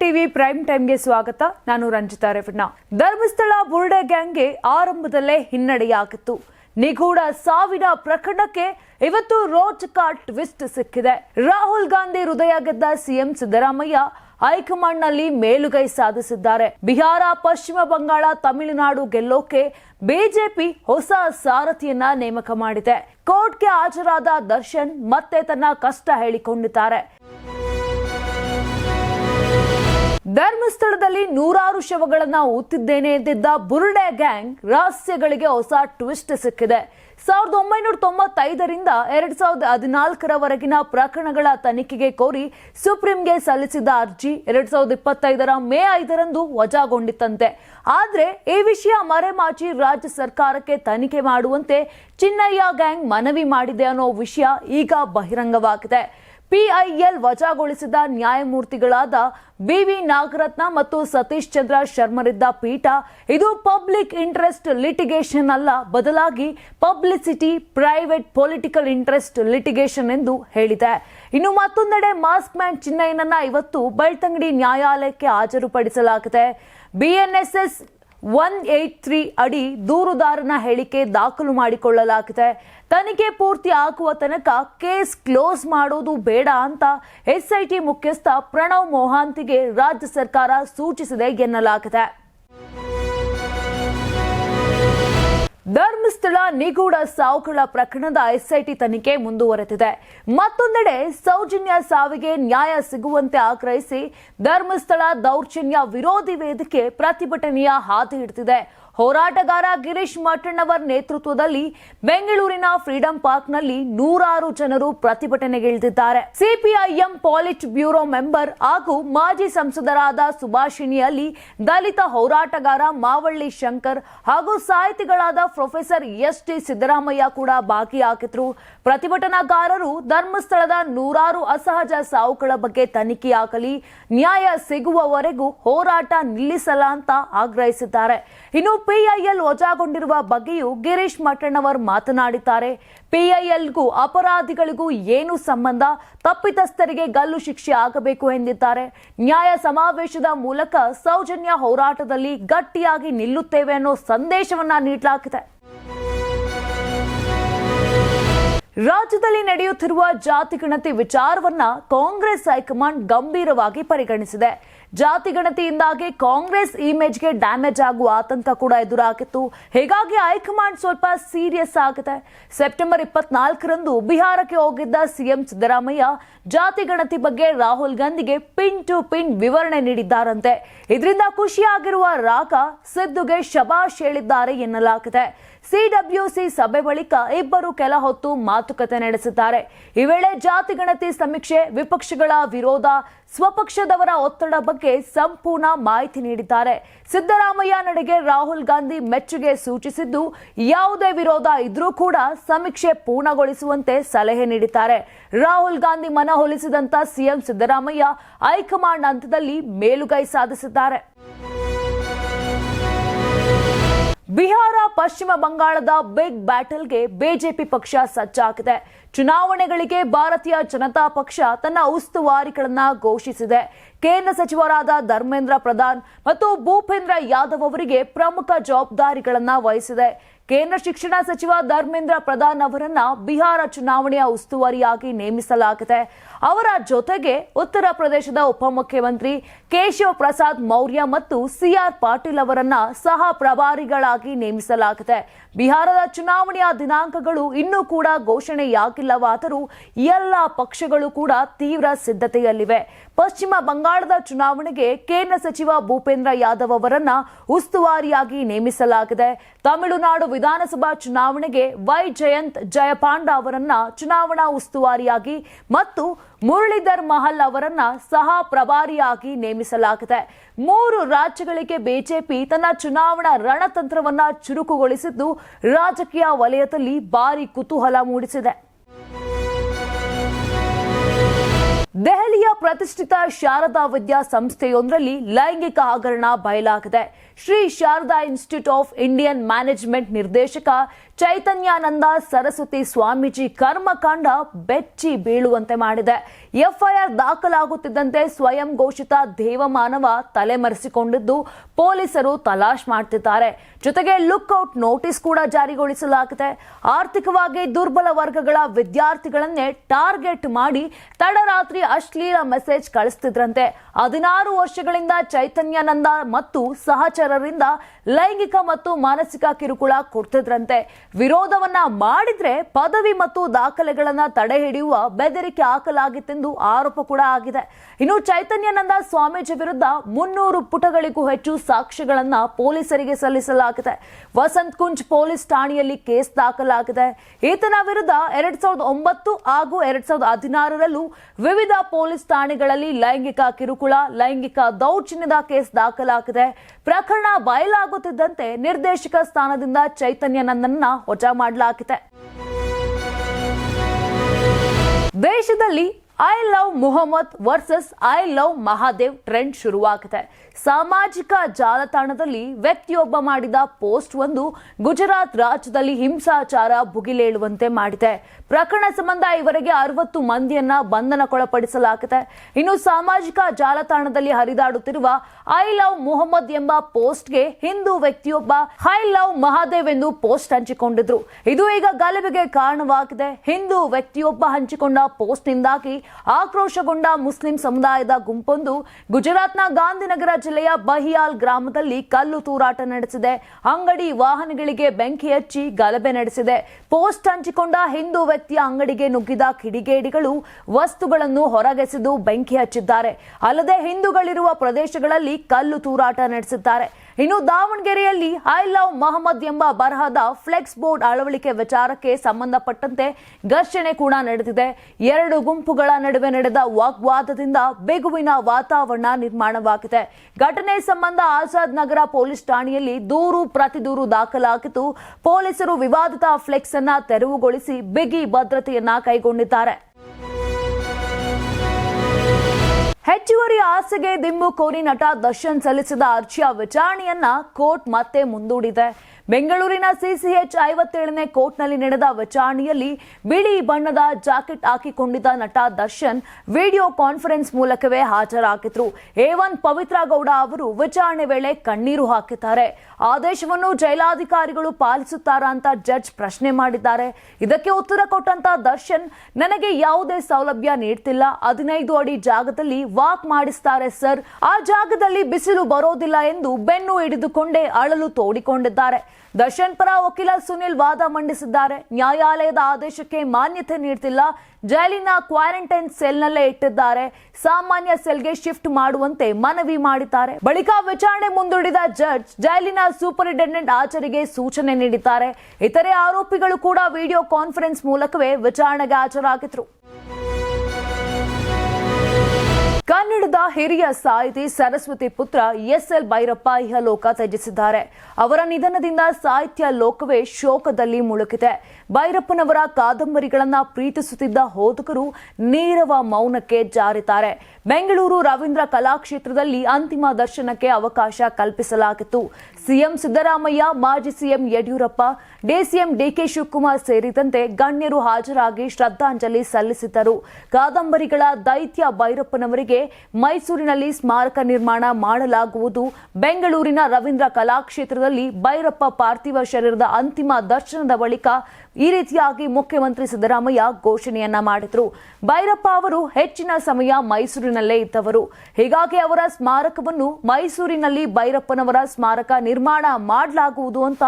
TV prime ಟೈಮ್ಗೆ ಸ್ವಾಗತ. ನಾನು ರಂಜಿತಾ ರೇವಣ್ಣ. ಧರ್ಮಸ್ಥಳ ಬುರ್ಡೆ ಗ್ಯಾಂಗ್ಗೆ ಆರಂಭದಲ್ಲೇ ಹಿನ್ನಡೆಯಾಗಿತ್ತು. ನಿಗೂಢ ಸಾವಿನ ಪ್ರಕರಣಕ್ಕೆ ಇವತ್ತು ರೋಚಕ ಟ್ವಿಸ್ಟ್ ಸಿಕ್ಕಿದೆ. ರಾಹುಲ್ ಗಾಂಧಿ ಹೃದಯ ಗೆದ್ದ ಸಿಎಂ ಸಿದ್ದರಾಮಯ್ಯ ಹೈಕಮಾಂಡ್ನಲ್ಲಿ ಮೇಲುಗೈ ಸಾಧಿಸಿದ್ದಾರೆ. ಬಿಹಾರ, ಪಶ್ಚಿಮ ಬಂಗಾಳ, ತಮಿಳುನಾಡು ಗೆಲ್ಲೋಕೆ ಬಿಜೆಪಿ ಹೊಸ ಸಾರಥಿಯನ್ನ ನೇಮಕ ಮಾಡಿದೆ. ಕೋರ್ಟ್ಗೆ ಹಾಜರಾದ ದರ್ಶನ್ ಮತ್ತೆ ತನ್ನ ಕಷ್ಟ ಹೇಳಿಕೊಂಡಿದ್ದಾರೆ. ಧರ್ಮಸ್ಥಳದಲ್ಲಿ ನೂರಾರು ಶವಗಳನ್ನ ಊತಿದ್ದೇನೆ ಎಂದಿದ್ದ ಬುರುಡೆ ಗ್ಯಾಂಗ್ ರಹಸ್ಯಗಳಿಗೆ ಹೊಸ ಟ್ವಿಸ್ಟ್ ಸಿಕ್ಕಿದೆ. ಸಾವಿರದ ಒಂಬೈನೂರ ತೊಂಬತ್ತೈದರಿಂದ ಎರಡ್ ಸಾವಿರದ ಹದಿನಾಲ್ಕರವರೆಗಿನ ಪ್ರಕರಣಗಳ ತನಿಖೆಗೆ ಕೋರಿ ಸುಪ್ರೀಂಗೆ ಸಲ್ಲಿಸಿದ ಅರ್ಜಿ ಎರಡ್ ಸಾವಿರದ ಇಪ್ಪತ್ತೈದರ ಮೇ ಐದರಂದು ವಜಾಗೊಂಡಿತ್ತಂತೆ. ಆದರೆ ಈ ವಿಷಯ ಮರೆಮಾಚಿ ರಾಜ್ಯ ಸರ್ಕಾರಕ್ಕೆ ತನಿಖೆ ಮಾಡುವಂತೆ ಚಿನ್ನಯ್ಯ ಗ್ಯಾಂಗ್ ಮನವಿ ಮಾಡಿದೆ ಅನ್ನೋ ವಿಷಯ ಈಗ ಬಹಿರಂಗವಾಗಿದೆ. ಪಿಐಎಲ್ ವಜಾಗೊಳಿಸಿದ ನ್ಯಾಯಮೂರ್ತಿಗಳಾದ ಬಿವಿ ನಾಗರತ್ನ ಮತ್ತು ಸತೀಶ್ ಚಂದ್ರ ಶರ್ಮರಿದ್ದ ಪೀಠ ಇದು ಪಬ್ಲಿಕ್ ಇಂಟ್ರೆಸ್ಟ್ ಲಿಟಿಗೇಷನ್ ಅಲ್ಲ, ಬದಲಾಗಿ publicity, private political interest litigation ಎಂದು ಹೇಳಿದೆ. ಇನ್ನು ಮತ್ತೊಂದೆಡೆ ಮಾಸ್ಕ್ ಮ್ಯಾನ್ ಚಿನ್ನಯ್ಯನನ್ನ ಇವತ್ತು ಬೆಳ್ತಂಗಡಿ ನ್ಯಾಯಾಲಯಕ್ಕೆ ಹಾಜರುಪಡಿಸಲಾಗಿದೆ. ಬಿಎನ್ಎಸ್ಎಸ್ ಒನ್ ಏಟ್ ತ್ರೀ ಅಡಿ ದೂರುದಾರನ ಹೇಳಿಕೆ ದಾಖಲು ಮಾಡಿಕೊಳ್ಳಲಾಗಿದೆ. ತನಿಖೆ ಪೂರ್ತಿ ಆಗುವ ತನಕ ಕೇಸ್ ಕ್ಲೋಸ್ ಮಾಡೋದು ಬೇಡ ಅಂತ ಎಸ್ಐಟಿ ಮುಖ್ಯಸ್ಥ ಪ್ರಣವ್ ಮೋಹಾಂತಿಗೆ ರಾಜ್ಯ ಸರ್ಕಾರ ಸೂಚಿಸಿದೆ ಎನ್ನಲಾಗಿದೆ. ಧರ್ಮಸ್ಥಳ ನಿಗೂಢ ಸಾವುಗಳ ಪ್ರಕರಣದ ಎಸ್ಐಟಿ ತನಿಖೆ ಮುಂದುವರೆದಿದೆ. ಮತ್ತೊಂದೆಡೆ ಸೌಜನ್ಯ ಸಾವಿಗೆ ನ್ಯಾಯ ಸಿಗುವಂತೆ ಆಗ್ರಹಿಸಿ ಧರ್ಮಸ್ಥಳ ದೌರ್ಜನ್ಯ ವಿರೋಧಿ ವೇದಿಕೆ ಪ್ರತಿಭಟನೆಯ ಹಾದಿ ಹಿಡಿದಿದೆ. ಹೋರಾಟಗಾರ ಗಿರೀಶ್ ಮಠಣ್ಣವರ್ ನೇತೃತ್ವದಲ್ಲಿ ಬೆಂಗಳೂರಿನ ಫ್ರೀಡಂ ಪಾರ್ಕ್ನಲ್ಲಿ ನೂರಾರು ಜನರು ಪ್ರತಿಭಟನೆಗಿಳಿದಿದ್ದಾರೆ ಸಿಪಿಐಎಂ ಪಾಲಿಟ್ ಬ್ಯೂರೋ ಮೆಂಬರ್ ಹಾಗೂ ಮಾಜಿ ಸಂಸದರಾದ ಸುಭಾಷಿಣಿ ಅಲ್ಲಿ ದಲಿತ ಹೋರಾಟಗಾರ ಮಾವಳ್ಳಿ ಶಂಕರ್ ಹಾಗೂ ಸಾಹಿತಿಗಳಾದ ಪ್ರೊಫೆಸರ್ ಎಸ್ ಟಿ ಸಿದ್ದರಾಮಯ್ಯ ಕೂಡ ಭಾಗಿಯಾಗಿದ್ರು ಪ್ರತಿಭಟನಾಕಾರರು ಧರ್ಮಸ್ಥಳದ ನೂರಾರು ಅಸಹಜ ಸಾವುಗಳ ಬಗ್ಗೆ ತನಿಖೆಯಾಗಲಿ, ನ್ಯಾಯ ಸಿಗುವವರೆಗೂ ಹೋರಾಟ ನಿಲ್ಲಿಸಲ್ಲ ಅಂತ ಆಗ್ರಹಿಸಿದ್ದಾರೆ. ಇನ್ನು ಪಿಐಎಲ್ ವಜಾಗೊಂಡಿರುವ ಬಗ್ಗೆಯೂ ಗಿರೀಶ್ ಮಠಣ್ಣವರ್ ಮಾತನಾಡಿದ್ದಾರೆ. ಪಿಐಎಲ್ಗೂ ಅಪರಾಧಿಗಳಿಗೂ ಏನು ಸಂಬಂಧ, ತಪ್ಪಿತಸ್ಥರಿಗೆ ಗಲ್ಲು ಶಿಕ್ಷೆ ಆಗಬೇಕು ಎಂದಿದ್ದಾರೆ. ನ್ಯಾಯ ಸಮಾವೇಶದ ಮೂಲಕ ಸೌಜನ್ಯ ಹೋರಾಟದಲ್ಲಿ ಗಟ್ಟಿಯಾಗಿ ನಿಲ್ಲುತ್ತೇವೆ ಅನ್ನೋ ಸಂದೇಶವನ್ನ ನೀಡಲಾಗಿದೆ. ರಾಜ್ಯದಲ್ಲಿ ನಡೆಯುತ್ತಿರುವ ಜಾತಿ ಗಣತಿ ವಿಚಾರವನ್ನ ಕಾಂಗ್ರೆಸ್ ಹೈಕಮಾಂಡ್ ಗಂಭೀರವಾಗಿ ಪರಿಗಣಿಸಿದೆ. ಜಾತಿ ಗಣತಿಯಿಂದಾಗಿ ಕಾಂಗ್ರೆಸ್ ಇಮೇಜ್ಗೆ ಡ್ಯಾಮೇಜ್ ಆಗುವ ಆತಂಕ ಕೂಡ ಎದುರಾಗಿತ್ತು. ಹೀಗಾಗಿ ಹೈಕಮಾಂಡ್ ಸ್ವಲ್ಪ ಸೀರಿಯಸ್ ಆಗಿದೆ. ಸೆಪ್ಟೆಂಬರ್ ಇಪ್ಪತ್ನಾಲ್ಕರಂದು ಬಿಹಾರಕ್ಕೆ ಹೋಗಿದ್ದ ಸಿಎಂ ಸಿದ್ದರಾಮಯ್ಯ ಜಾತಿ ಗಣತಿ ಬಗ್ಗೆ ರಾಹುಲ್ ಗಾಂಧಿಗೆ ಪಿನ್ ಟು ಪಿನ್ ವಿವರಣೆ ನೀಡಿದ್ದಾರಂತೆ. ಇದರಿಂದ ಖುಷಿಯಾಗಿರುವ ರಾಗ ಸಿದ್ದುಗೆ ಶಬಾಷ್ ಹೇಳಿದ್ದಾರೆ ಎನ್ನಲಾಗಿದೆ. ಸಿಡಬ್ಲ್ಯೂಸಿ ಸಭೆ ಬಳಿಕ ಇಬ್ಬರು ಕೆಲ ಹೊತ್ತು ಮಾತುಕತೆ ನಡೆಸಿದ್ದಾರೆ. ಈ ವೇಳೆ ಜಾತಿ ಗಣತಿ ಸಮೀಕ್ಷೆ ವಿಪಕ್ಷಗಳ ವಿರೋಧ ಸ್ವಪಕ್ಷದವರ ಒತ್ತಡ ಬಗ್ಗೆ ಸಂಪೂರ್ಣ ಮಾಹಿತಿ ನೀಡಿದ್ದಾರೆ. ಸಿದ್ದರಾಮಯ್ಯ ನಡೆಗೆ ರಾಹುಲ್ ಗಾಂಧಿ ಮೆಚ್ಚುಗೆ ಸೂಚಿಸಿದ್ದು, ಯಾವುದೇ ವಿರೋಧ ಇದ್ರೂ ಕೂಡ ಸಮೀಕ್ಷೆ ಪೂರ್ಣಗೊಳಿಸುವಂತೆ ಸಲಹೆ ನೀಡಿದ್ದಾರೆ. ರಾಹುಲ್ ಗಾಂಧಿ ಮನವೊಲಿಸಿದಂತ ಸಿಎಂ ಸಿದ್ದರಾಮಯ್ಯ ಹೈಕಮಾಂಡ್ ಹಂತದಲ್ಲಿ ಮೇಲುಗೈ ಸಾಧಿಸಿದ್ದಾರೆ. ಬಿಹಾರ, ಪಶ್ಚಿಮ ಬಂಗಾಳದ ಬಿಗ್ ಬ್ಯಾಟಲ್ಗೆ ಬಿಜೆಪಿ ಪಕ್ಷ ಸಜ್ಜಾಗಿದೆ. ಚುನಾವಣೆಗಳಿಗೆ ಭಾರತೀಯ ಜನತಾ ಪಕ್ಷ ತನ್ನ ಉಸ್ತುವಾರಿಗಳನ್ನ ಘೋಷಿಸಿದೆ. ಕೇಂದ್ರ ಸಚಿವರಾದ ಧರ್ಮೇಂದ್ರ ಪ್ರಧಾನ್ ಮತ್ತು ಭೂಪೇಂದ್ರ ಯಾದವ್ ಅವರಿಗೆ ಪ್ರಮುಖ ಜವಾಬ್ದಾರಿಗಳನ್ನ ವಹಿಸಿದೆ. ಕೇಂದ್ರ ಶಿಕ್ಷಣ ಸಚಿವ ಧರ್ಮೇಂದ್ರ ಪ್ರಧಾನ್ ಅವರನ್ನ ಬಿಹಾರ ಚುನಾವಣೆಯ ಉಸ್ತುವಾರಿಯಾಗಿ ನೇಮಿಸಲಾಗಿದೆ. ಅವರ ಜೊತೆಗೆ ಉತ್ತರ ಪ್ರದೇಶದ ಉಪಮುಖ್ಯಮಂತ್ರಿ ಕೇಶವ ಪ್ರಸಾದ್ ಮೌರ್ಯ ಮತ್ತು ಸಿಆರ್ ಪಾಟೀಲ್ ಅವರನ್ನ ಸಹ ಪ್ರಭಾರಿಗಳಾಗಿ ನೇಮಿಸಲಾಗಿದೆ. ಬಿಹಾರದ ಚುನಾವಣೆಯ ದಿನಾಂಕಗಳು ಇನ್ನೂ ಕೂಡ ಘೋಷಣೆಯಾಗಿಲ್ಲವಾದರೂ ಎಲ್ಲ ಪಕ್ಷಗಳು ಕೂಡ ತೀವ್ರ ಸಿದ್ಧತೆಯಲ್ಲಿವೆ. ಪಶ್ಚಿಮ ಬಂಗಾಳದ ಚುನಾವಣೆಗೆ ಕೇಂದ್ರ ಸಚಿವ ಭೂಪೇಂದ್ರ ಯಾದವ್ ಅವರನ್ನ ಉಸ್ತುವಾರಿಯಾಗಿ ನೇಮಿಸಲಾಗಿದೆ. ತಮಿಳುನಾಡು ವಿಧಾನಸಭಾ ಚುನಾವಣೆಗೆ ವೈ ಜಯಂತ್ ಜಯಪಾಂಡ ಅವರನ್ನ ಚುನಾವಣಾ ಉಸ್ತುವಾರಿಯಾಗಿ ಮತ್ತು ಮುರಳೀಧರ್ ಮಹಲ್ ಅವರನ್ನ ಸಹ ಪ್ರಭಾರಿಯಾಗಿ ನೇಮಿಸಲಾಗಿದೆ. ಮೂರು ರಾಜ್ಯಗಳಿಗೆ ಬಿಜೆಪಿ ತನ್ನ ಚುನಾವಣಾ ರಣತಂತ್ರವನ್ನ ಚುರುಕುಗೊಳಿಸಿದ್ದು ರಾಜಕೀಯ ವಲಯದಲ್ಲಿ ಭಾರಿ ಕುತೂಹಲ ಮೂಡಿಸಿದೆ. ದೆಹಲಿಯ ಪ್ರತಿಷ್ಠಿತ ಶಾರದಾ ವಿದ್ಯಾ ಸಂಸ್ಥೆಯೊಂದರಲ್ಲಿ ಲೈಂಗಿಕ ಹಗರಣ ಬಯಲಾಗಿದೆ. Shri Sharada institute of Indian management ನಿರ್ದೇಶಕ ಚೈತನ್ಯಾನಂದ ಸರಸ್ವತಿ ಸ್ವಾಮೀಜಿ ಕರ್ಮಕಾಂಡ ಬೆಚ್ಚಿ ಬೀಳುವಂತೆ ಮಾಡಿದೆ. ಎಫ್ಐಆರ್ ದಾಖಲಾಗುತ್ತಿದ್ದಂತೆ ಸ್ವಯಂ ಘೋಷಿತ ದೇವಮಾನವ ತಲೆಮರೆಸಿಕೊಂಡಿದ್ದು ಪೊಲೀಸರು ತಲಾಶ್ ಮಾಡ್ತಿದ್ದಾರೆ. ಜೊತೆಗೆ ಲುಕ್ಔಟ್ ನೋಟಿಸ್ ಕೂಡ ಜಾರಿಗೊಳಿಸಲಾಗಿದೆ. ಆರ್ಥಿಕವಾಗಿ ದುರ್ಬಲ ವರ್ಗಗಳ ವಿದ್ಯಾರ್ಥಿಗಳನ್ನೇ ಟಾರ್ಗೆಟ್ ಮಾಡಿ ತಡರಾತ್ರಿ ಅಶ್ಲೀಲ ಮೆಸೇಜ್ ಕಳಿಸ್ತಿದ್ರಂತೆ. ಹದಿನಾರು ವರ್ಷಗಳಿಂದ ಚೈತನ್ಯಾನಂದ ಮತ್ತು ಸಹಚರರಿಂದ ಲೈಂಗಿಕ ಮತ್ತು ಮಾನಸಿಕ ಕಿರುಕುಳ ಕೊಡ್ತಿದ್ರಂತೆ. ವಿರೋಧವನ್ನ ಮಾಡಿದ್ರೆ ಪದವಿ ಮತ್ತು ದಾಖಲೆಗಳನ್ನ ತಡೆ ಹಿಡಿಯುವ ಬೆದರಿಕೆ ಹಾಕಲಾಗಿತ್ತೆಂದು ಆರೋಪ ಕೂಡ ಆಗಿದೆ. ಇನ್ನು ಚೈತನ್ಯಾನಂದ ಸ್ವಾಮೀಜಿ ವಿರುದ್ಧ ಮುನ್ನೂರು ಪುಟಗಳಿಗೂ ಹೆಚ್ಚು ಸಾಕ್ಷ್ಯಗಳನ್ನ ಪೊಲೀಸರಿಗೆ ಸಲ್ಲಿಸಲಾಗಿದೆ. ವಸಂತ್ ಕುಂಜ್ ಪೊಲೀಸ್ ಠಾಣೆಯಲ್ಲಿ ಕೇಸ್ ದಾಖಲಾಗಿದೆ. ಈತನ ವಿರುದ್ಧ ಎರಡ್ ಸಾವಿರದ ಒಂಬತ್ತು ಹಾಗೂ ಎರಡ್ ಸಾವಿರದ ಹದಿನಾರರಲ್ಲೂ ವಿವಿಧ ಪೊಲೀಸ್ ಠಾಣೆಗಳಲ್ಲಿ ಲೈಂಗಿಕ ಕಿರುಕುಳ, ಲೈಂಗಿಕ ದೌರ್ಜನ್ಯದ ಕೇಸ್ ದಾಖಲಾಗಿದೆ. ಪ್ರಕರಣ ಬಯಲಾಗುತ್ತಿದ್ದಂತೆ ನಿರ್ದೇಶಕ ಸ್ಥಾನದಿಂದ ಚೈತನ್ಯನಂದನ್ನ ವಜಾ ಮಾಡಲಾಗಿದೆ ದೇಶದಲ್ಲಿ I love Muhammad versus I love Mahadev trend ಶುರುವಾಗಿದೆ ಸಾಮಾಜಿಕ ಜಾಲತಾಣದಲ್ಲಿ ವ್ಯಕ್ತಿಯೊಬ್ಬ ಮಾಡಿದ ಪೋಸ್ಟ್ ಒಂದು ಗುಜರಾತ್ ರಾಜ್ಯದಲ್ಲಿ ಹಿಂಸಾಚಾರ ಭುಗಿಲೇಳುವಂತೆ ಮಾಡಿದೆ. ಪ್ರಕರಣ ಸಂಬಂಧ ಇವರಿಗೆ ಅರವತ್ತು ಮಂದಿಯನ್ನ ಬಂಧನಕ್ಕೊಳಪಡಿಸಲಾಗಿದೆ. ಇನ್ನು ಸಾಮಾಜಿಕ ಜಾಲತಾಣದಲ್ಲಿ ಹರಿದಾಡುತ್ತಿರುವ ಐ ಲವ್ ಮುಹಮ್ಮದ್ ಎಂಬ ಪೋಸ್ಟ್ಗೆ ಹಿಂದೂ ವ್ಯಕ್ತಿಯೊಬ್ಬ ಐ ಲವ್ ಮಹಾದೇವ್ ಎಂದು ಪೋಸ್ಟ್ ಹಂಚಿಕೊಂಡಿದ್ರು. ಇದು ಈಗ ಗಲಭೆಗೆ ಕಾರಣವಾಗಿದೆ. ಹಿಂದೂ ವ್ಯಕ್ತಿಯೊಬ್ಬ ಹಂಚಿಕೊಂಡ ಪೋಸ್ಟ್ನಿಂದಾಗಿ ಆಕ್ರೋಶಗೊಂಡ ಮುಸ್ಲಿಂ ಸಮುದಾಯದ ಗುಂಪೊಂದು ಗುಜರಾತ್ನ ಗಾಂಧಿನಗರ ಜಿಲ್ಲೆಯ ಬಹಿಯಾಲ್ ಗ್ರಾಮದಲ್ಲಿ ಕಲ್ಲು ತೂರಾಟ ನಡೆಸಿದೆ. ಅಂಗಡಿ ವಾಹನಗಳಿಗೆ ಬೆಂಕಿ ಹಚ್ಚಿ ಗಲಭೆ ನಡೆಸಿದೆ. ಪೋಸ್ಟ್ ಹಂಚಿಕೊಂಡ ಹಿಂದೂ ವ್ಯಕ್ತಿಯ ಅಂಗಡಿಗೆ ನುಗ್ಗಿದ ಕಿಡಿಗೇಡಿಗಳು ವಸ್ತುಗಳನ್ನು ಹೊರಗೆಸೆದು ಬೆಂಕಿ ಹಚ್ಚಿದ್ದಾರೆ. ಅಲ್ಲದೆ ಹಿಂದೂಗಳಿರುವ ಪ್ರದೇಶಗಳಲ್ಲಿ ಕಲ್ಲು ತೂರಾಟ ನಡೆಸಿದ್ದಾರೆ. ಇನ್ನು ದಾವಣಗೆರೆಯಲ್ಲಿ ಐ ಲವ್ ಮಹಮ್ಮದ್ ಎಂಬ ಬರಹದ ಫ್ಲೆಕ್ಸ್ ಬೋರ್ಡ್ ಅಳವಡಿಕೆ ವಿಚಾರಕ್ಕೆ ಸಂಬಂಧಪಟ್ಟಂತೆ ಘರ್ಷಣೆ ಕೂಡ ನಡೆದಿದೆ. ಎರಡು ಗುಂಪುಗಳ ನಡುವೆ ನಡೆದ ವಾಗ್ವಾದದಿಂದ ಬಿಗುವಿನ ವಾತಾವರಣ ನಿರ್ಮಾಣವಾಗಿದೆ. ಘಟನೆ ಸಂಬಂಧ ಆಜಾದ್ ನಗರ ಪೊಲೀಸ್ ಠಾಣೆಯಲ್ಲಿ ದೂರು ಪ್ರತಿ ದೂರು ದಾಖಲಾಗಿದ್ದು, ಪೊಲೀಸರು ವಿವಾದಿತ ಫ್ಲೆಕ್ಸ್ ಅನ್ನ ತೆರವುಗೊಳಿಸಿ ಬಿಗಿ ಭದ್ರತೆಯನ್ನ ಕೈಗೊಂಡಿದ್ದಾರೆ. ಹೆಚ್ಚುವರಿ ಆಸೆಗೆ ದಿಂಬು ಕೋರಿ ನಟ ದರ್ಶನ್ ಸಲ್ಲಿಸಿದ ಅರ್ಜಿಯ ವಿಚಾರಣೆಯನ್ನ ಕೋರ್ಟ್ ಮತ್ತೆ ಮುಂದೂಡಿದೆ. ಬೆಂಗಳೂರಿನ ಸಿಸಿಎಚ್ ಐವತ್ತೇಳನೇ ಕೋರ್ಟ್ನಲ್ಲಿ ನಡೆದ ವಿಚಾರಣೆಯಲ್ಲಿ ಬಿಳಿ ಬಣ್ಣದ ಜಾಕೆಟ್ ಹಾಕಿಕೊಂಡಿದ್ದ ನಟ ದರ್ಶನ್ ವಿಡಿಯೋ ಕಾನ್ಫರೆನ್ಸ್ ಮೂಲಕವೇ ಹಾಜರಾಗಿದ್ರು. ಏವನ್ ಪವಿತ್ರ ಗೌಡ ಅವರು ವಿಚಾರಣೆ ವೇಳೆ ಕಣ್ಣೀರು ಹಾಕಿದ್ದಾರೆ. ಆದೇಶವನ್ನು ಜೈಲಾಧಿಕಾರಿಗಳು ಪಾಲಿಸುತ್ತಾರಾ ಅಂತ ಜಡ್ಜ್ ಪ್ರಶ್ನೆ ಮಾಡಿದ್ದಾರೆ. ಇದಕ್ಕೆ ಉತ್ತರ ಕೊಟ್ಟಂತ ದರ್ಶನ್, ನನಗೆ ಯಾವುದೇ ಸೌಲಭ್ಯ ನೀಡ್ತಿಲ್ಲ. ಹದಿನೈದು ಅಡಿ ಜಾಗದಲ್ಲಿ ವಾಕ್ ಮಾಡಿಸ್ತಾರೆ ಸರ್. ಆ ಜಾಗದಲ್ಲಿ ಬಿಸಿಲು ಬರೋದಿಲ್ಲ ಎಂದು ಬೆನ್ನು ಹಿಡಿದುಕೊಂಡೇ ಅಳಲು ತೋಡಿಕೊಂಡಿದ್ದಾರೆ. ದರ್ಶನ್ ಪರ ವಕೀಲ ಸುನಿಲ್ ವಾದ ಮಂಡಿಸಿದ್ದಾರೆ. ನ್ಯಾಯಾಲಯದ ಆದೇಶಕ್ಕೆ ಮಾನ್ಯತೆ ನೀಡ್ತಿಲ್ಲ. ಜೈಲಿನ ಕ್ವಾರಂಟೈನ್ ಸೆಲ್ನಲ್ಲೇ ಇಟ್ಟಿದ್ದಾರೆ. ಸಾಮಾನ್ಯ ಸೆಲ್ಗೆ ಶಿಫ್ಟ್ ಮಾಡುವಂತೆ ಮನವಿ ಮಾಡಿದ್ದಾರೆ. ಬಳಿಕ ವಿಚಾರಣೆ ಮುಂದೂಡಿದ ಜಡ್ಜ್ ಜೈಲಿನ ಸೂಪರಿಂಟೆಂಡೆಂಟ್ ಆಚರಿಗೆ ಸೂಚನೆ ನೀಡಿದ್ದಾರೆ. ಇತರೆ ಆರೋಪಿಗಳು ಕೂಡ ವಿಡಿಯೋ ಕಾನ್ಫರೆನ್ಸ್ ಮೂಲಕವೇ ವಿಚಾರಣೆಗೆ ಹಾಜರಾಗಿದ್ರು. ಕನ್ನಡದ ಹಿರಿಯ ಸಾಹಿತಿ ಸರಸ್ವತಿ ಪುತ್ರ ಎಸ್ ಎಲ್ ಭೈರಪ್ಪ ಇಹಲೋಕ ತ್ಯಜಿಸಿದ್ದಾರೆ. ಅವರ ನಿಧನದಿಂದ ಸಾಹಿತ್ಯ ಲೋಕವೇ ಶೋಕದಲ್ಲಿ ಮುಳುಗಿದೆ. ಭೈರಪ್ಪನವರ ಕಾದಂಬರಿಗಳನ್ನ ಪ್ರೀತಿಸುತ್ತಿದ್ದ ಓದುಗರು ನೀರವ ಮೌನಕ್ಕೆ ಜಾರಿದ್ದಾರೆ. ಬೆಂಗಳೂರು ರವೀಂದ್ರ ಕಲಾಕ್ಷೇತ್ರದಲ್ಲಿ ಅಂತಿಮ ದರ್ಶನಕ್ಕೆ ಅವಕಾಶ ಕಲ್ಪಿಸಲಾಗಿತ್ತು. ಸಿಎಂ ಸಿದ್ದರಾಮಯ್ಯ, ಮಾಜಿ CM Yediyurappa, DCM DK Shivakumar ಸೇರಿದಂತೆ ಗಣ್ಯರು ಹಾಜರಾಗಿ ಶ್ರದ್ಧಾಂಜಲಿ ಸಲ್ಲಿಸಿದ್ದರು. ಕಾದಂಬರಿಗಳ ದೈತ್ಯ ಭೈರಪ್ಪನವರಿಗೆ ಮೈಸೂರಿನಲ್ಲಿ ಸ್ಮಾರಕ ನಿರ್ಮಾಣ ಮಾಡಲಾಗುವುದು. ಬೆಂಗಳೂರಿನ ರವೀಂದ್ರ ಕಲಾಕ್ಷೇತ್ರದಲ್ಲಿ ಭೈರಪ್ಪ ಪಾರ್ಥಿವ ಶರೀರದ ಅಂತಿಮ ದರ್ಶನದ ಬಳಿಕ ಈ ರೀತಿಯಾಗಿ ಮುಖ್ಯಮಂತ್ರಿ ಸಿದ್ದರಾಮಯ್ಯ ಘೋಷಣೆಯನ್ನ ಮಾಡಿದ್ರು. ಭೈರಪ್ಪ ಅವರು ಹೆಚ್ಚಿನ ಸಮಯ ಮೈಸೂರಿನಲ್ಲೇ ಇದ್ದವರು. ಹೀಗಾಗಿ ಅವರ ಸ್ಮಾರಕವನ್ನು ಮೈಸೂರಿನಲ್ಲಿ ಭೈರಪ್ಪನವರ ಸ್ಮಾರಕ ನಿರ್ಮಾಣ ಮಾಡಲಾಗುವುದು ಅಂತ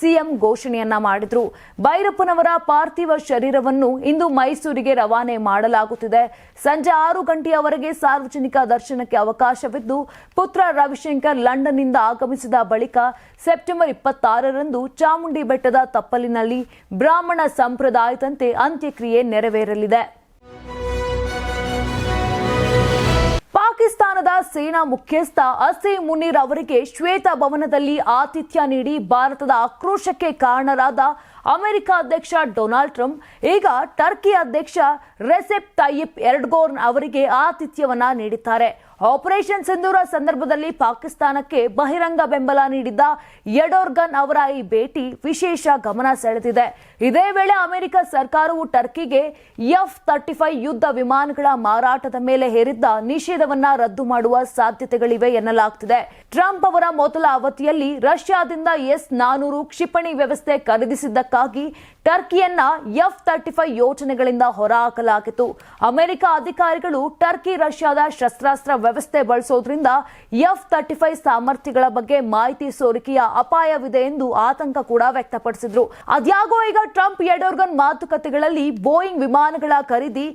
ಸಿಎಂ ಘೋಷಣೆಯನ್ನ ಮಾಡಿದ್ರು. ಭೈರಪ್ಪನವರ ಪಾರ್ಥಿವ ಶರೀರವನ್ನು ಇಂದು ಮೈಸೂರಿಗೆ ರವಾನೆ ಮಾಡಲಾಗುತ್ತಿದೆ. ಸಂಜೆ ಆರು ಗಂಟೆಯವರೆಗೆ ಸಾರ್ವಜನಿಕ ದರ್ಶನಕ್ಕೆ ಅವಕಾಶವಿದ್ದು, ಪುತ್ರ ರವಿಶಂಕರ್ ಲಂಡನ್ನಿಂದ ಆಗಮಿಸಿದ ಬಳಿಕ ಸೆಪ್ಟೆಂಬರ್ ಇಪ್ಪತ್ತಾರರಂದು ಚಾಮುಂಡಿ ಬೆಟ್ಟದ ತಪ್ಪಲಿನಲ್ಲಿ ಬ್ರಾಹ್ಮಣ ಸಂಪ್ರದಾಯದಂತೆ ಅಂತ್ಯಕ್ರಿಯೆ ನೆರವೇರಲಿದೆ. ಸೇನಾ ಮುಖ್ಯಸ್ಥ ಅಸಿ ಮುನೀರ್ ಅವರಿಗೆ ಶ್ವೇತ ಭವನದಲ್ಲಿ ಆತಿಥ್ಯ ನೀಡಿ ಭಾರತದ ಆಕ್ರೋಶಕ್ಕೆ ಕಾರಣರಾದ ಅಮೆರಿಕ ಅಧ್ಯಕ್ಷ ಡೊನಾಲ್ಡ್ ಟ್ರಂಪ್, ಈಗ ಟರ್ಕಿ ಅಧ್ಯಕ್ಷ ರೆಸೆಪ್ ತಯ್ಯಿಪ್ ಎರ್ಡ್ಗೋರ್ನ್ ಅವರಿಗೆ ಆತಿಥ್ಯವನ್ನ ನೀಡಿದ್ದಾರೆ. ಆಪರೇಷನ್ ಸಿಂಧೂರ ಸಂದರ್ಭದಲ್ಲಿ ಪಾಕಿಸ್ತಾನಕ್ಕೆ ಬಹಿರಂಗ ಬೆಂಬಲ ನೀಡಿದ್ದ ಯಡೋರ್ಗನ್ ಅವರ ಈ ಭೇಟಿ ವಿಶೇಷ ಗಮನ ಸೆಳೆದಿದೆ. ಇದೇ ವೇಳೆ ಅಮೆರಿಕ ಸರ್ಕಾರವು ಟರ್ಕಿಗೆ ಎಫ್ ತರ್ಟಿ ಫೈವ್ ಯುದ್ಧ ವಿಮಾನಗಳ ಮಾರಾಟದ ಮೇಲೆ ಹೇರಿದ್ದ ನಿಷೇಧವನ್ನ ರದ್ದು ಮಾಡುವ ಸಾಧ್ಯತೆಗಳಿವೆ ಎನ್ನಲಾಗುತ್ತಿದೆ ಟ್ರಂಪ್ ಅವರ ಮೊದಲ ಅವಧಿಯಲ್ಲಿ ರಷ್ಯಾದಿಂದ ಎಸ್ ನಾನೂರು ಕ್ಷಿಪಣಿ ವ್ಯವಸ್ಥೆ ಖರೀದಿಸಿದ್ದಕ್ಕಾಗಿ ಟರ್ಕಿಯನ್ನ ಎಫ್ ತರ್ಟಿ ಫೈವ್ ಯೋಜನೆಗಳಿಂದ ಹೊರಹಾಕಲಾಗಿತ್ತು. ಅಮೆರಿಕ ಅಧಿಕಾರಿಗಳು ಟರ್ಕಿ, ರಷ್ಯಾದ ಶಸ್ತ್ರಾಸ್ತ್ರ ವ್ಯವಸ್ಥೆ ಬಳಸೋದ್ರಿಂದ ಎಫ್ ತರ್ಟಿ ಫೈವ್ ಸಾಮರ್ಥ್ಯಗಳ ಬಗ್ಗೆ ಮಾಹಿತಿ ಸೋರಿಕೆಯ ಅಪಾಯವಿದೆ ಎಂದು ಆತಂಕ ಕೂಡ ವ್ಯಕ್ತಪಡಿಸಿದ್ರು. ಅದ್ಯಾಗೋ ಈಗ ಟ್ರಂಪ್ ಎಡೋರ್ಗನ್ ಮಾತುಕತೆಗಳಲ್ಲಿ ಬೋಯಿಂಗ್ ವಿಮಾನಗಳ ಖರೀದಿ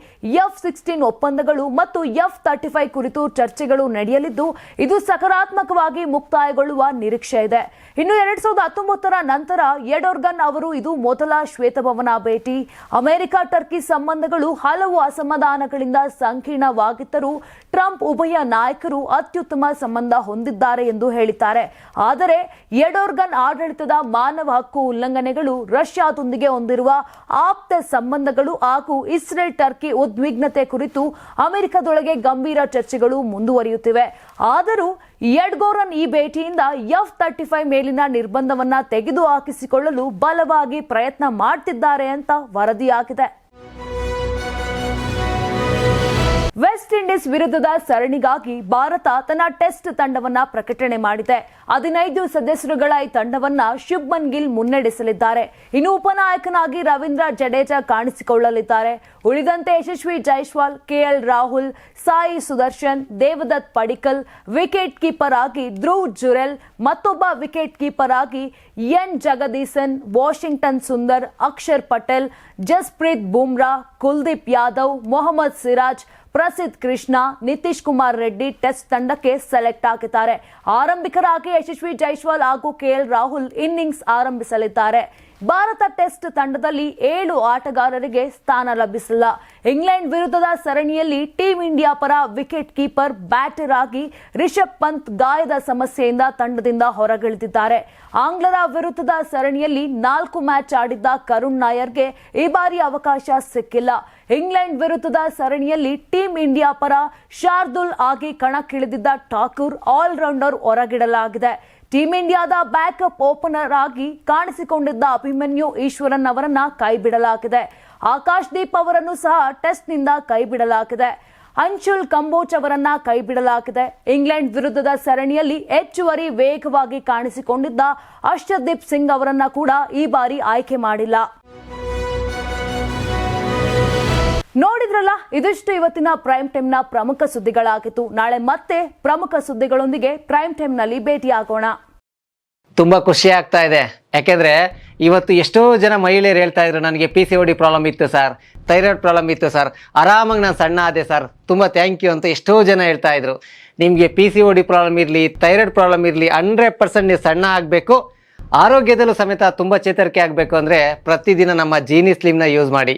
ಎಫ್ ಸಿಕ್ಸ್ಟೀನ್ ಒಪ್ಪಂದಗಳು ಮತ್ತು ಎಫ್ ತರ್ಟಿ ಫೈವ್ ಕುರಿತು ಚರ್ಚೆಗಳು ನಡೆಯಲಿದ್ದು, ಇದು ಸಕಾರಾತ್ಮಕವಾಗಿ ಮುಕ್ತಾಯಗೊಳ್ಳುವ ನಿರೀಕ್ಷೆ ಇದೆ. ಇನ್ನು ಎರಡ್ ಸಾವಿರದ ಹತ್ತೊಂಬತ್ತರ ನಂತರ ಎಡೋರ್ಗನ್ ಅವರು ಇದು ಮೊದಲ ಶ್ವೇತಭವನ ಭೇಟಿ. ಅಮೆರಿಕ ಟರ್ಕಿ ಸಂಬಂಧಗಳು ಹಲವು ಅಸಮಾಧಾನಗಳಿಂದ ಸಂಕೀರ್ಣವಾಗಿದ್ದರೂ ಟ್ರಂಪ್ ಉಭಯ ನಾಯಕರು ಅತ್ಯುತ್ತಮ ಸಂಬಂಧ ಹೊಂದಿದ್ದಾರೆ ಎಂದು ಹೇಳಿದ್ದಾರೆ. ಆದರೆ ಎಡೋರ್ಗನ್ ಆಡಳಿತದ ಮಾನವ ಹಕ್ಕು ಉಲ್ಲಂಘನೆಗಳು ರಷ್ಯಾದೊಂದಿಗೆ ಹೊಂದಿರುವ ಆಪ್ತ ಸಂಬಂಧಗಳು ಹಾಗೂ ಇಸ್ರೇಲ್ ಟರ್ಕಿ ಉದ್ವಿಗ್ನತೆ ಕುರಿತು ಅಮೆರಿಕದೊಳಗೆ ಗಂಭೀರ ಚರ್ಚೆಗಳು ಮುಂದುವರಿಯುತ್ತಿವೆ. ಆದರೂ ಎಡ್ಗೋರನ್ ಈ ಭೇಟಿಯಿಂದ ಎಫ್ ತರ್ಟಿ ಫೈವ್ ಮೇಲಿನ ನಿರ್ಬಂಧವನ್ನ ತೆಗೆದುಹಾಕಿಸಿಕೊಳ್ಳಲು ಬಲವಾಗಿ ಪ್ರಯತ್ನ ಮಾಡ್ತಿದ್ದಾರೆ ಅಂತ ವರದಿಯಾಗಿದೆ. ವೆಸ್ಟ್ ಇಂಡೀಸ್ ವಿರುದ್ಧದ ಸರಣಿಗಾಗಿ ಭಾರತ ತನ್ನ ಟೆಸ್ಟ್ ತಂಡವನ್ನ ಪ್ರಕಟಣೆ ಮಾಡಿದೆ. ಹದಿನೈದು ಸದಸ್ಯರುಗಳ ಈ ತಂಡವನ್ನ ಶುಭ್ಮನ್ ಗಿಲ್ ಮುನ್ನಡೆಸಲಿದ್ದಾರೆ. ಇನ್ನು ಉಪನಾಯಕನಾಗಿ ರವೀಂದ್ರ ಜಡೇಜಾ ಕಾಣಿಸಿಕೊಳ್ಳಲಿದ್ದಾರೆ. ಉಳಿದಂತೆ Yashasvi Jaiswal KL Rahul, Sai Sudharsan, Devdutt Padikkal, wicket keeper ಆಗಿ ಧ್ರುವ್ ಜುರೆಲ್, ಮತ್ತೊಬ್ಬ ವಿಕೆಟ್ ಕೀಪರ್ ಆಗಿ N ಜಗದೀಸನ್ Washington Sundar Akshar Patel Jasprit Bumrah Kuldeep Yadav Mohammed Siraj ಪ್ರಸಿದ್ಧ್ Krishna Nitish Kumar Reddy test ತಂಡಕ್ಕೆ ಸೆಲೆಕ್ಟ್ ಆಗಿದ್ದಾರೆ ಆರಂಭಿಕರಾಗಿ ಯಶಸ್ವಿ ಜೈಸ್ವಾಲ್ ಹಾಗೂ ಕೆಎಲ್ ರಾಹುಲ್ ಇನ್ನಿಂಗ್ಸ್ ಆರಂಭಿಸಲಿದ್ದಾರೆ ಭಾರತ ಟೆಸ್ಟ್ ತಂಡದಲ್ಲಿ ಏಳು ಆಟಗಾರರಿಗೆ ಸ್ಥಾನ ಲಭಿಸಿಲ್ಲ. ಇಂಗ್ಲೆಂಡ್ ವಿರುದ್ಧದ ಸರಣಿಯಲ್ಲಿ ಟೀಂ ಇಂಡಿಯಾ ಪರ ವಿಕೆಟ್ ಕೀಪರ್, ಬ್ಯಾಟರ್ ಆಗಿ ರಿಷಬ್ ಪಂತ್ ಗಾಯದ ಸಮಸ್ಯೆಯಿಂದ ತಂಡದಿಂದ ಹೊರಗಿಳಿದಿದ್ದಾರೆ. ಆಂಗ್ಲರ ವಿರುದ್ಧದ ಸರಣಿಯಲ್ಲಿ ನಾಲ್ಕು ಮ್ಯಾಚ್ ಆಡಿದ್ದ ಕರುಣ್ ನಾಯರ್ಗೆ ಈ ಬಾರಿ ಅವಕಾಶ ಸಿಕ್ಕಿಲ್ಲ. ಇಂಗ್ಲೆಂಡ್ ವಿರುದ್ಧದ ಸರಣಿಯಲ್ಲಿ ಟೀಂ ಇಂಡಿಯಾ ಪರ ಶಾರ್ದುಲ್ ಆಗಿ ಕಣಕ್ಕಿಳಿದಿದ್ದ ಠಾಕೂರ್ ಆಲ್ರೌಂಡರ್ ಹೊರಗಿಡಲಾಗಿದೆ. ಟೀಂ ಇಂಡಿಯಾದ ಬ್ಯಾಕಪ್ ಓಪನರ್ ಆಗಿ ಕಾಣಿಸಿಕೊಂಡಿದ್ದ ಅಭಿಮನ್ಯು ಈಶ್ವರನ್ ಅವರನ್ನ ಕೈಬಿಡಲಾಗಿದೆ. ಆಕಾಶ್ ದೀಪ್ ಅವರನ್ನು ಸಹ ಟೆಸ್ಟ್ನಿಂದ ಕೈಬಿಡಲಾಗಿದೆ. ಅಂಶುಲ್ ಕಂಬೋಚ್ ಅವರನ್ನ ಕೈಬಿಡಲಾಗಿದೆ. ಇಂಗ್ಲೆಂಡ್ ವಿರುದ್ಧದ ಸರಣಿಯಲ್ಲಿ ಹೆಚ್ಚುವರಿ ವೇಗವಾಗಿ ಕಾಣಿಸಿಕೊಂಡಿದ್ದ ಅರ್ಷದೀಪ್ ಸಿಂಗ್ ಅವರನ್ನ ಕೂಡ ಈ ಬಾರಿ ಆಯ್ಕೆ ಮಾಡಿಲ್ಲ. ನೋಡಿದ್ರಲ್ಲ, ಇದಿಷ್ಟು ಇವತ್ತಿನ ಪ್ರೈಮ್ ಟೈಮ್ನ ಪ್ರಮುಖ ಸುದ್ದಿಗಳಾಗಿತ್ತು. ನಾಳೆ ಮತ್ತೆ ಪ್ರಮುಖ ಸುದ್ದಿಗಳೊಂದಿಗೆ ಪ್ರೈಮ್ ಟೈಮ್ನಲ್ಲಿ ಭೇಟಿಯಾಗೋಣ. ತುಂಬಾ ಖುಷಿ ಆಗ್ತಾ ಇದೆ. ಯಾಕೆಂದ್ರೆ ಇವತ್ತು ಎಷ್ಟೋ ಜನ ಮಹಿಳೆಯರು ಹೇಳ್ತಾ ಇದ್ರು, ನನಗೆ ಪಿ ಸಿ ಡಿ ಪ್ರಾಬ್ಲಮ್ ಇತ್ತು ಸರ್ ಥೈರಾಯ್ಡ್ ಪ್ರಾಬ್ಲಮ್ ಇತ್ತು ಸರ್ ಆರಾಮಾಗಿ ನಾನು ಸಣ್ಣ ಆದೆ ಸರ್ ತುಂಬ ಥ್ಯಾಂಕ್ ಯು ಅಂತ ಎಷ್ಟೋ ಜನ ಹೇಳ್ತಾ ಇದ್ರು. ನಿಮಗೆ ಪಿ ಸಿ ಡಿ ಪ್ರಾಬ್ಲಮ್ ಇರಲಿ ಥೈರಾಯ್ಡ್ ಪ್ರಾಬ್ಲಮ್ ಇರಲಿ ಹಂಡ್ರೆಡ್ ಪರ್ಸೆಂಟ್ ನೀವು ಸಣ್ಣ ಆಗಬೇಕು. ಆರೋಗ್ಯದಲ್ಲೂ ಸಮೇತ ತುಂಬ ಚೇತರಿಕೆ ಆಗಬೇಕು ಅಂದರೆ ಪ್ರತಿದಿನ ನಮ್ಮ ಜೀನಿ ಸ್ಲಿಮ್ನ ಯೂಸ್ ಮಾಡಿ.